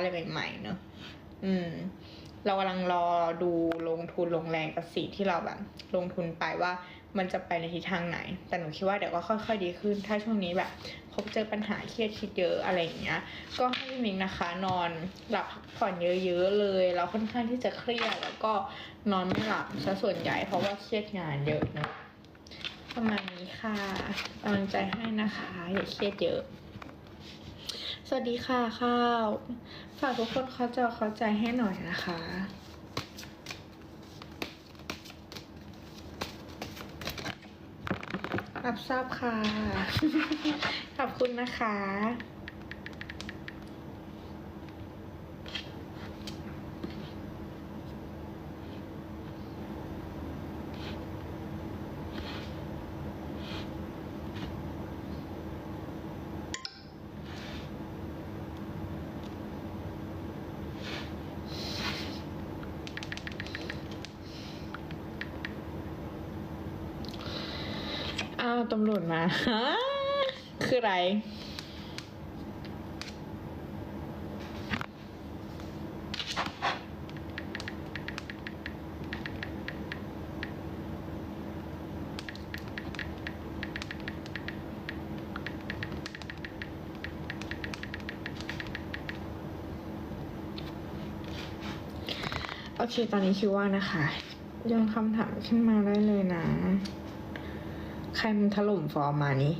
อะไรใหม่ๆเนอะอืม เรากำลังรอดูลงทุนลงแรงกับสิ่งที่เราแบบ ลงทุนไปว่ามันจะไปในทิศทางไหน แต่หนูคิดว่าเดี๋ยวก็ค่อย ๆ ดีขึ้น ถ้าช่วงนี้แบบพบเจอปัญหาเครียดคิดเยอะอะไรอย่างเงี้ย ก็ให้พี่มิงนะคะ นอนหลับพักผ่อนเยอะๆเลย เราค่อนข้างที่จะเครียดแล้วก็นอนไม่หลับซะส่วนใหญ่เพราะว่าเครียดงานเยอะนะประมาณนี้ค่ะกำลังใจให้นะคะ อย่าเครียดเยอะ สวัสดีค่ะข้าว ฝากทุกคนเข้าจอเข้าใจให้หน่อยนะคะ รับทราบค่ะ ขอบคุณนะคะ อ้าตำรวจมา คืออะไร โอเค ตอนนี้คิดว่านะคะโยนคำถามขึ้นมาได้เลยนะ ใครมันถล่มฟอร์มมานี้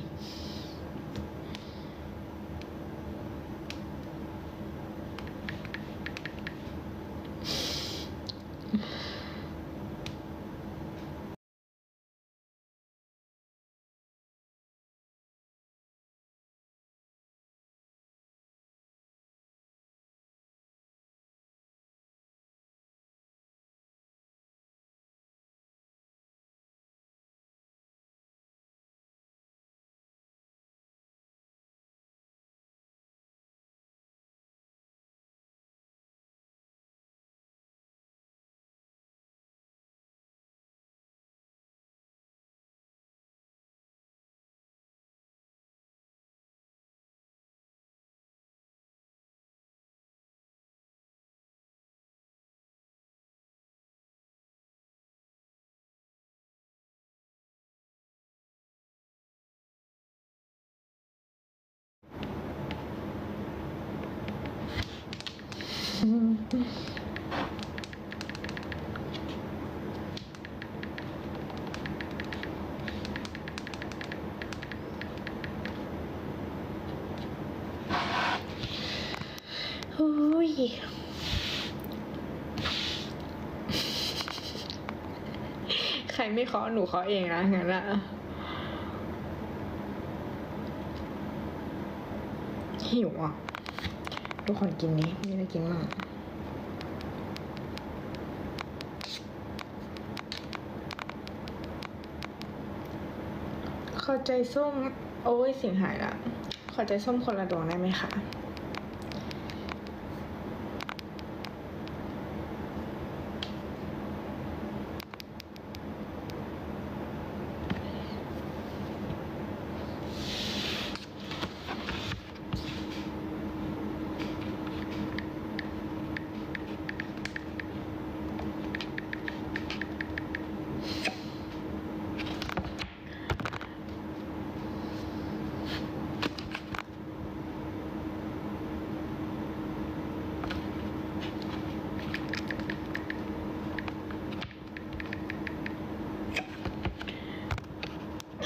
อ้ยใครไม่เคาะหนูเคาะเองนะงั้นอะหิวอะ ทุกคนกินนี้มีอะไรกินมากขอใจส้ม โอ้ยสิ่งหายละขอใจส้มคนละดวงได้ไหมคะ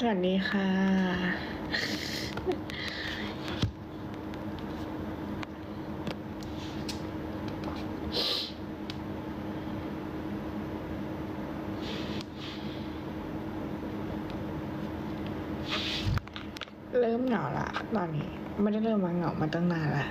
สวัสดีค่ะ เริ่มเหงาละตอนนี้ ไม่ได้เริ่มมาเหงามาตั้งนานละ